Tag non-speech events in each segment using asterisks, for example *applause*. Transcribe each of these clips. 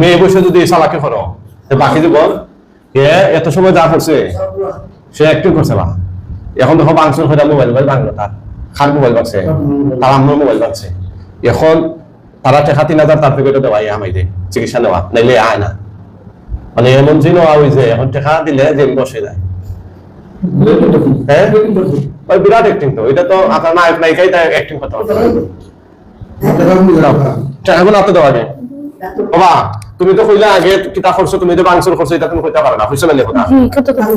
মেয়ে বসে যদি সালাকে করো বাকি এ, এত সময় যা করছে, সে একটু করছে না। এখন দেখো বাংশন হয়ে মোবাইল মোবাইল ভাঙলো তার খার মোবাইল ভাঙছে তার আম্মুর মোবাইল ভাঙছে। এখন তারা টেকা তিন হাজার তার থেকে দেওয়া আমাই দে চিকিৎসা নেওয়া নাইলে আয় না। মানে এমন যে নেওয়া হয়েছে এখন টেকা দিলে যে বসে যায়। হ্যাঁ? ওই বিরাট অ্যাক্টিং তো এটা তো আপনার নায়ক নায়িকাই তাই অ্যাক্টিং করতে হবে টাকাগুলো আপনি দেওয়া যায় বাবা তুমি তো কইলা আগে কিতা করছ তুমি তো বাংসুর করছ এটা তুমি কইতে পারো না হইছে মানে কথা?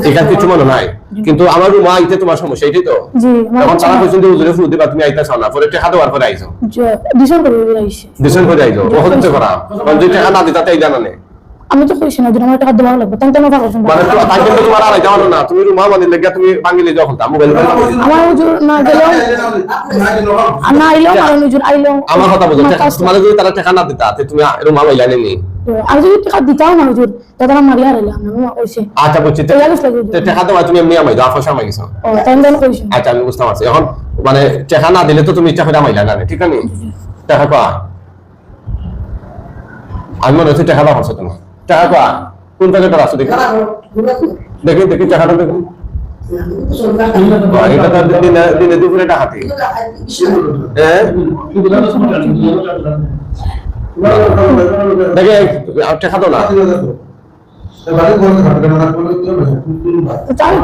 কথা কিছু মনে নাই? কিন্তু আমার মা আইতে তোমার সমস্যা এটাই তো। জি আমার তারা কইছেন যে উজুরে ফুল দিবা তুমি আইতা চাও না। পরে টাকা দেওয়ার পরে আইছো। ডিসন করে আইছে। দিছেন করে আইছো বহুত করা কারণ দুই টাকা না দিতা তাই জানা নেই আমি তো কইছি না আমার টাকা দেওয়া লাগবে তাই তো আমার টাকা শুনব মানে তো তাই কিন্তু তোমার আর যাওয়ানো না তুমি রুমা মানে লেগে তুমি বাঙ্গিলে যখন তা মোবাইল আমার হুজুর না আর না আইলেও কারণ হুজুর আইলেও আমার কথা বুঝো আমার তোমার যদি তারা টাকা না দিতা তে তুমি রুমা মাইলা নেনি। আর যদি টাকা দিতাও না হুজুর তাহলে আমার মারিয়া রইলাম না কইছে। আচ্ছা বুঝছি তো জানিস লাগে টাকা দেওয়া তুমি এমনি আমাই দাও ফসা মাই গেছো ও তাই কইছি। আচ্ছা আমি বুঝতে পারছি। এখন মানে টাকা না দিলে তো তুমি ইচ্ছা করে মাইলা না ঠিক আছে টাকা কয়া? আমি মনে হচ্ছে টাকা দাও করছ তুমি টাকা কয়া কোন প্যাকেটটা আছে দেখি দেখি দেখি টাকাটা দেখি এটা তো দিনে দিনে দুপুরে টাকাতে হ্যাঁ? দেখে টাকা দাও না। তো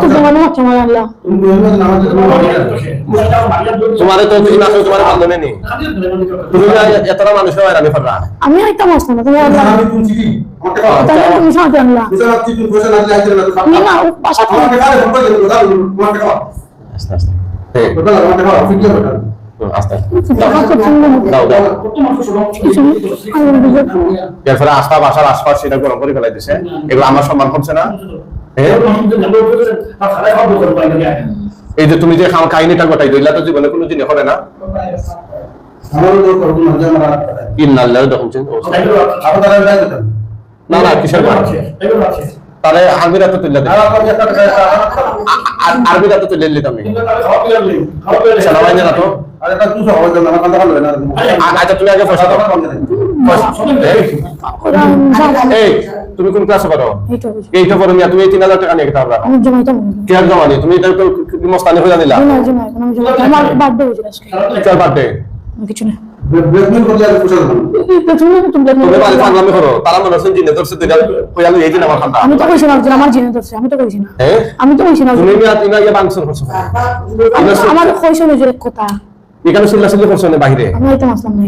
জমানো হচ্ছে আমার আল্লাহ। তোমার তো তুমি না তোমার বান্ধব নেই। তুমি না এতটা মানুষ হয়রানি কররা আমি আইতাম আসতাম না তুমি আল্লাহ। তুমি সাথে আমি না ও বাসা থেকে আস্তে আস্তে। হ্যাঁ হুম, আস্তে টাকা তো তুমি দাও দাও কিছু আমি বুঝতে এরপরে আস্থা বাসার আশপাশ সেটা গরম করে ফেলাই দিছে এগুলো আমার সম্মান করছে না। এই যে তুমি যে খাওয়া কাহিনীটা গোটাই দিলা তো জীবনে কোনো জিনিস হবে না। না না কিসের তাহলে আরবিরা তো তুলে দিই আরবিরা তো তুলে দিতাম সেনাবাহিনী তো আচ্ছা তুমি আগে পয়সা দাও এই, এই তুমি কোন ক্লাসে পারো এইটা বুঝি। এইটা পরে নিয়ে তুমি এই তিন হাজার টাকা নিয়ে খেতে পারবা আমি জমাইতাম কে আর জমা তুমি এটা তো মস্তানি হয়ে বার্থডে হয়েছিল আজকে। কিছু না। মনে আমি কইছি না জিনে ধরছে আমি কইছি না। হ্যাঁ? আমি কইছি না। আমার কইছো না কথা। এখানে চিল্লা চিল্লি করছ না বাহিরে?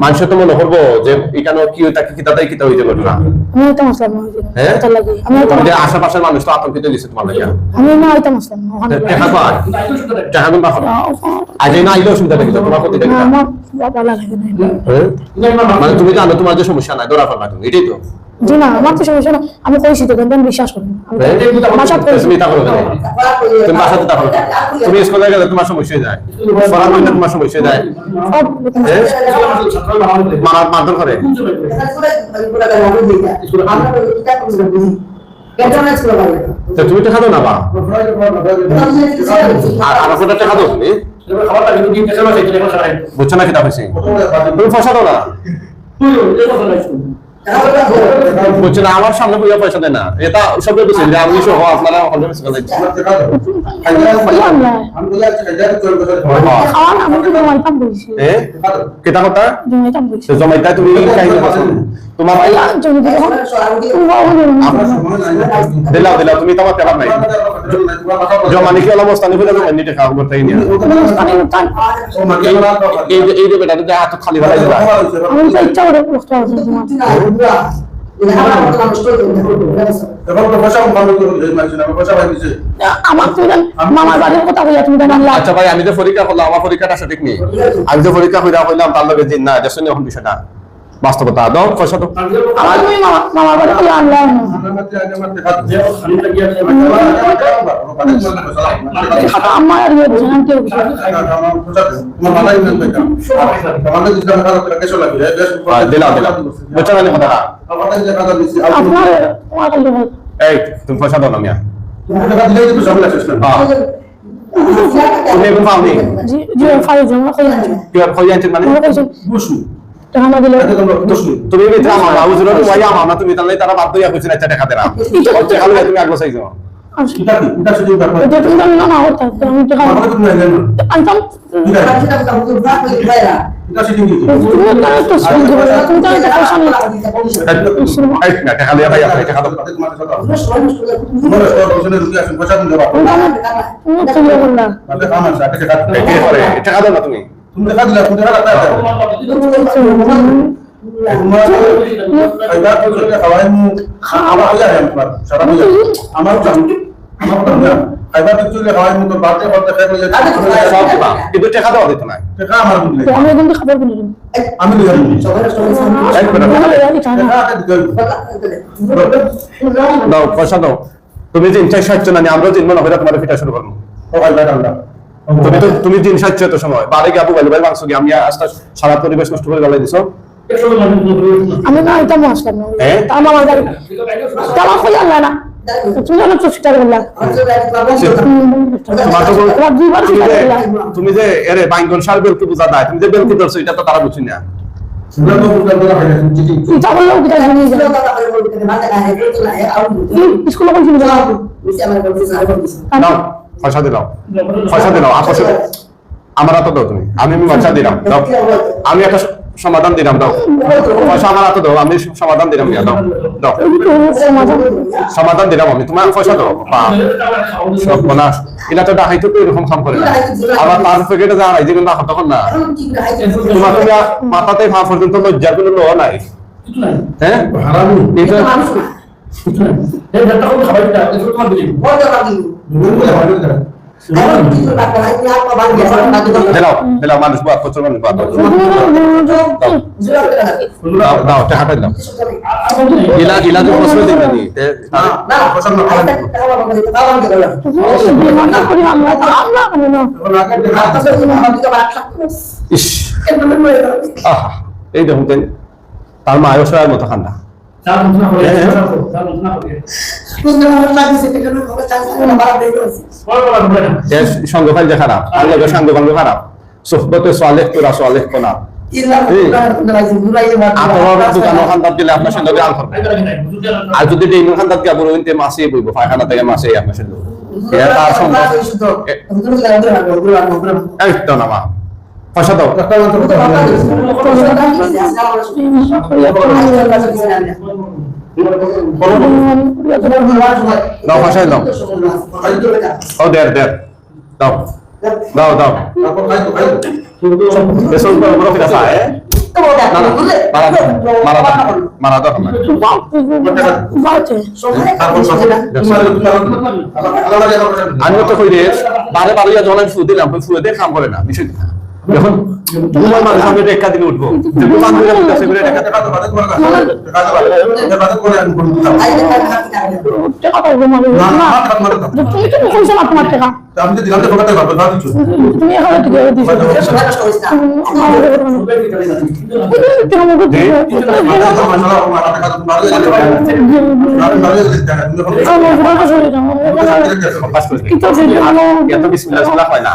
মানুষের তো মনে করব যে এখানে কি হইতা কি কিতাটাই কিতা হইতে আসলাম না। হ্যাঁ? আশেপাশের মানুষ তো আতঙ্কিত দিচ্ছে তোমার লাগে। আজ না অসুবিধা দেখি তোমার ক্ষতি দেখি না মানে তুমি জানো তোমার যে সমস্যা নাই ধরা পারবা তুমি এটাই তো। জি না আমার তো সমস্যা না আমি কইছি তো কিন্তু বিশ্বাস করি না। আমি তো- আমার সাথে কইছি তুমি তা করো তুমি বাসাতে তা করো তুমি স্কুলে গেলে তোমার সমস্যা যায়। পড়া করলে তোমার সমস্যা হয়ে যায়। সব মারধর করে। তো তুমি টাকা দাও না বা? আর আমার তুমি? বুঝছ না কিতা হয়েছে? তুমি দাও না? বুঝছ না আমার সামনে বুঝে পয়সা দেয় না। এটা সব বুঝছেন যে আমি সহ আপনারা হলে কিতা কথা? জমাইতা তুমি তোমার ভাই জমি দিলে এখন তুমি। দিলাও দিলাও তুমি তোমার পেপার নাই। জমানি কি অলপ বলে জমা নিতে খাও করতে নিয়ে আমি এই এই যে বেটা যে হাত খালি ভালাই দিবা। আমি তো ইচ্ছা করে তো জান তুমি আচ্ছা ভাই আমি যে পরীক্ষা করলাম আমার পরীক্ষাটা সঠিক নেই। আমি যে পরীক্ষা কইরা কইলাম তার লগে যে না এটা শুনে এখন বিষয়টা। বাস্তবতা দাও পয়সা দাও দিলাম দিলাম বুঝছ না কথা। আপনার তোমার কাছে বল। এই তুমি পয়সা দাও না মিয়া। তুমি এখন পাওনি জি জি ফাইল জমা কই আনছো কি আর কই আনছেন মানে? কইছো টাকা দিলে তুমি মিথ্যা আমার জন্য তুমি আইয়া আমার না তুমি তাহলে তারা বাধ্য হইয়া কইছেন আচ্ছা টাকা দেনা হচ্ছে খালি তুমি আগে চাইছো এটা তুমি না না হতা আমি টাকা আনতাম তুমি জানো তো সুদ দিবে না, তুমি জানো তো পয়সা নেই এই না টাকা লিয়া ভাই আপনি টাকা দাও তুমি জানো তুমি তো ইয়ে বললা এই কি টাকা দাও না তুমি তুমি দেখা দিলা তুমি দেখা দিলা আমার খাইবার চলে খাওয়াই মতো বাড়তে বাড়তে ফেলে সব দিবা কিন্তু টাকা দাও দিতে নাই টাকা আমার বুঝলে আমি কিন্তু খবর বলি দাও পয়সা দাও তুমি চাই সাহায্য না আমরাও দিন মনে হয় তোমার ফিটা শুরু করব ও ভাই ভাই আমরা তুমি তো তুমি দিন তো সময়। বাড়ি গিয়ে আবু ভাই মাংস গিয়ে আমি আস্তে সারা পরিবেশ নষ্ট করে গেলাই দিছো। আমি না এটা না। হ্যাঁ? তার মামা কই আনলা না? তুমি জানো তো যে এরে বাইঙ্গন সার বেলকি বুঝা দেয়? তুমি যে বেলকি ধরছো এটা তো তারা বুঝি না। স্কুলে পয়সা দিলাও পয়সা দিলাও আর পয়সা আমার হাতে দাও তুমি। আমি আমি পয়সা দিলাম দাও। আমি একটা সমাধান দিলাম দাও পয়সা আমার হাতে দাও আমি সমাধান দিলাম দিয়া, দাও। দাও। সমাধান দিলাম আমি। তোমার পয়সা দাও। সব না এটা তো ডাকাইতো তো এরকম কাম করে না। আবার তার প্যাকেটে যা যেগুলো না তখন না। তোমার তুমি মাথাতে পা পর্যন্ত লজ্জার কোনো লো নাই। হ্যাঁ? হারামি। এটা বুঝলে বলে হয় না দিলাও দিলাও মানুষ বাদ প্রচুর মানুষ বাদ দাও দাও টাকাটা দাও ইলা ইলা তো প্রশ্ন দিবে নি হয় এই দেখুন তার মা মতো এর যে খারাপ আর লগে খারাপ। সোহবতে সোয়ালেহ তোরা সোয়ালেহ কোনা। আর যদি ওখান তার গিয়ে বড় হইতে মাসে বইব পায়খানা থেকে মাসে আপনার সঙ্গে। পয়সা দাও ও বেসন ফিরা মারা করে আমি তো কই রে বারে বারে যখন আমি ফু দিলাম ওই ফুয়ে দিয়ে কাম করে না বিষয় যখন ঘুমার মানুষ আমি রেখা দিকে উঠবো এত বিসমিল্লাহ হয় না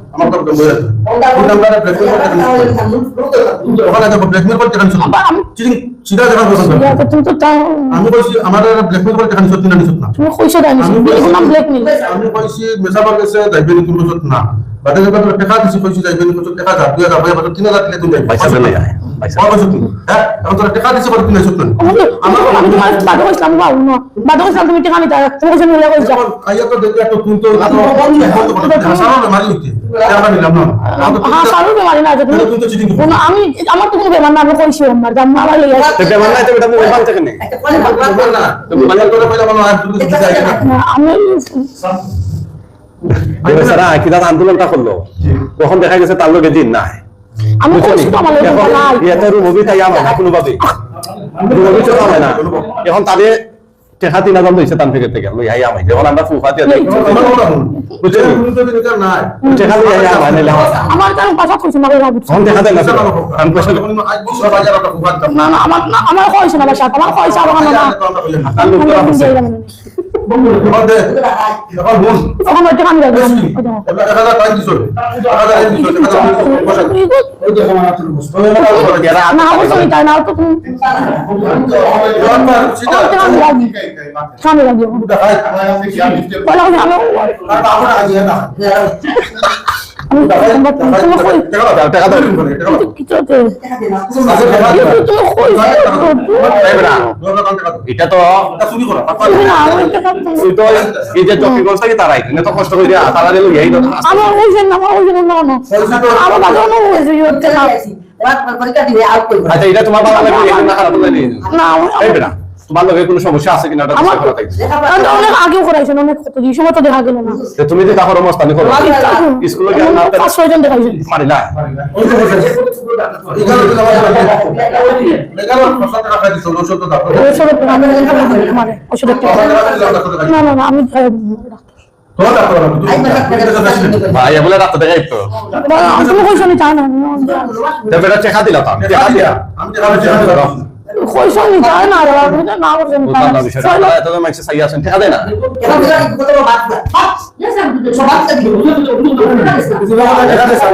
আমার তো বলে কিন্তু আমরা ব্ল্যাকমেল করে টাকা ওখানে দেখো ব্ল্যাকমেল করে টাকা চিটিং সিধা দেখা পছন্দ তুমি তো তাও আমি বলছি আমার ব্ল্যাকমেল করে টাকা নিচ্ছি না নিচ্ছি না। তুমি কইছো আমি আমি কইছি মেসাবার কাছে যাইবে নি তুমি সত না। বাদে টাকা দিছি কইছি যাইবেন কইছো টাকা যা দুই হাজার ভাই বাদে তিন হাজার দিলে তুমি যাইবে। পয়সা দিলে যায় পয়সা। তুমি হ্যাঁ এখন তোরা টাকা দিছি তুমি তুমি আমি বাদো না ইসলাম তুমি টিকা নিতে তুমি কইছো যখন আইয়া তো দেখি একটা তুমি তো হাসানো মারি উঠতে টাকা নিলাম না হ্যাঁ সারু না তুমি তুমি তো চিটিং আমি আমার তো কোনো বেমার না আমি কইছি আমার জাম মারা লইয়া তো বেমান নাই তো এটা মোবাইল বানতে কেন? না। তুমি মানে করে কইলা মনে হয় তুমি যাই না আমি বেচারা কিনা আন্দোলনটা করল? তখন দেখা গেছে তার লোকে দিন নাই। এখন তাদের টেকা তিন হাজার লইছে তান থেকে থেকে। লই আই আমাই যেমন আমরা ফুফা দিয়ে দেখি আমার কথা বুঝছেন তো দিন আমার আমার কারণ পাশা কইছি মাকে ভাবছি তখন দেখা দেয় না তো। আমি দাম না না আমার না আমার কইছে না বাসা আমার কইছে আমার না আর তো আছে। এখন দে এখন বোন তখন ওইটা আমি আমার হাতে বসো এরা না। সামনে কাম টাকা এটা তো না এই যে তারা এখানে তো কষ্ট করে দিয়া তারা দিল এই তো আমার হইছে না আমার হইছে না না আমার বাজানো হইছে ইয়োতে আচ্ছা এটা তোমার ভালো না। খারাপ লাগে না কোনো সমস্যা আছে কিনা অনেক আগেও করাইছেন অনেক কত সময় তো দেখা গেল না। তুমি যে মস্তানি করো স্কুলে গিয়ে না পাঁচ ছয় জন দেখাইছেন মারি না আমি ওষুধ না না না আমি তো টাকা দাও তুমি ভাই বলে রাত দেখা তো। তুমি কইছো নি চাই না। বেটা চেখা দিলা তো আমি চেখা দিয়া আমি চেখা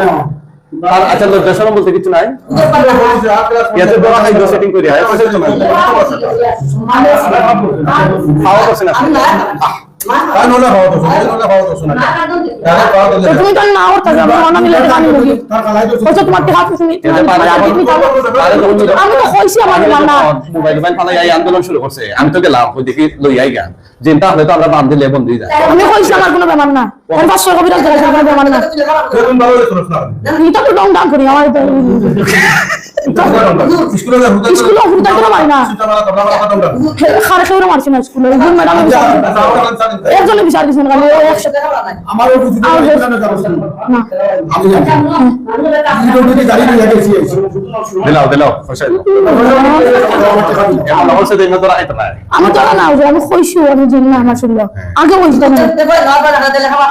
*laughs* আচ্ছা লোক দেশন বলতে কিছু নাই? এতে বড় হাই সেটিং করি হয় তো খাওয়া করছে না খাওয়া তো খাওয়া তো শোনা খাওয়া তো তুমি তো না মনে মিলে গানি কইছো তোমার আমি তো কইছি আমার না। মোবাইল মোবাইল ফালাই এই আন্দোলন শুরু করছে আমি তো গেলাম ওই দেখি লই আই গান যেটা হলে তো আমরা বান্ধি দিলে বন্ধ যাই। যায় আমি কইছি আমার কোনো ব্যাপার না। এর পাঁচশো কবিতা দেখাইছেন কোনো না ভালো এটা তো ডাউন করি আমার তো স্কুলে করে মারি না। খারে খেয়ে মারছি না স্কুলে একজন ম্যাডাম একজনে বিচার ও একসাথে আমার উপস্থিতি আর আমি না ব্যবস্থা নেই। না আমি জানি আমি যদি গাড়ি নিয়ে গেছি দিলাও দিলাও না আমি তো না আমি কইছি আমি জানি না আমার শুনলো আগে বলছি তো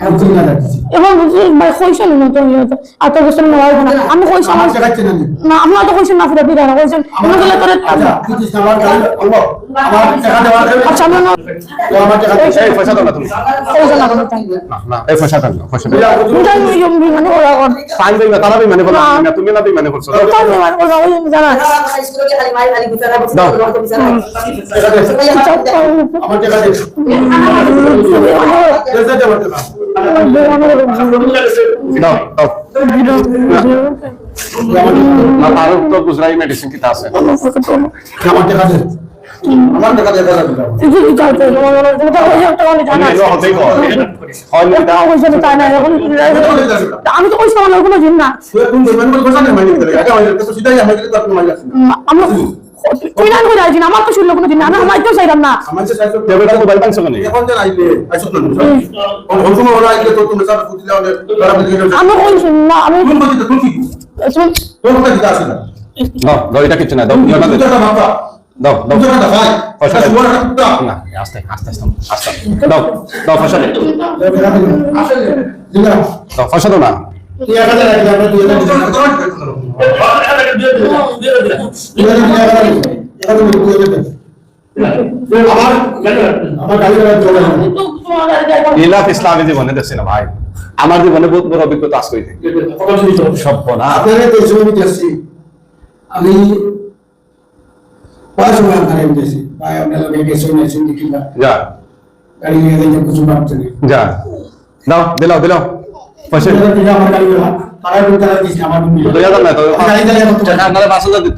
হয়ে এবং ভাই না তো হয় না আমি আমার আমার না না তো কইছেন না ফুরা দিদা কইছেন আমি গেলে তোরে আচ্ছা না, আমার গাড়ি বলব আমার টাকা দেওয়ার আচ্ছা আমি না তো আমার টাকা দিস এই পয়সা দাও না তুমি কইছে না না না এই পয়সা দাও পয়সা দাও তুমি জানি মানে ওরা ওরা সাইন দিই না তারা বই মানে বলো না তুমি না বই মানে করছ দাও। তার মানে ওরা ওই জানা আমার টাকা দিস দেশে টাকা দাও তার তো গুজরাই মেডিসিন কিটা আছে আমার টাকা দিস আমার দিয়ে দাও আমি হয় তো কইছি আমার কোনো দিন না মানে আমরা তুই না করে আছি আমার তো শুনলো কোনো দিন না আমি আমার তো চাইলাম না। দেবে তো মোবাইল কেন এখন যে আইলে আইছো তো ওরা আইলে তো তুমি আমি কইছি না আমি কোন বলতে কোন কি শুন। কোন কথা দিতে আসে না? দাও দাও এটা কিছু না দাও না দাও দাও। দাও ভাই পয়সা আচ্ছা দাও। না আস্তে আস্তে আস্তে আস্তে। দাও দাও পয়সা দাও টাকা আসলে। দাও পয়সা দাও না। ইলাফ ইসলামী জীবনে দেখছি না ভাই। আমার জীবনে বহুত বড় অভিজ্ঞতা আজ করি আমি কয় সময় আপনারা আমি গেছি ভাই আপনার লোকে গেছে না। শুনতে যা। গাড়ি নিয়ে কিছু ভাবছে যা। দাও দিলাও দিলাও। দুই হাজার না আপনারা পাঁচ হাজার দিত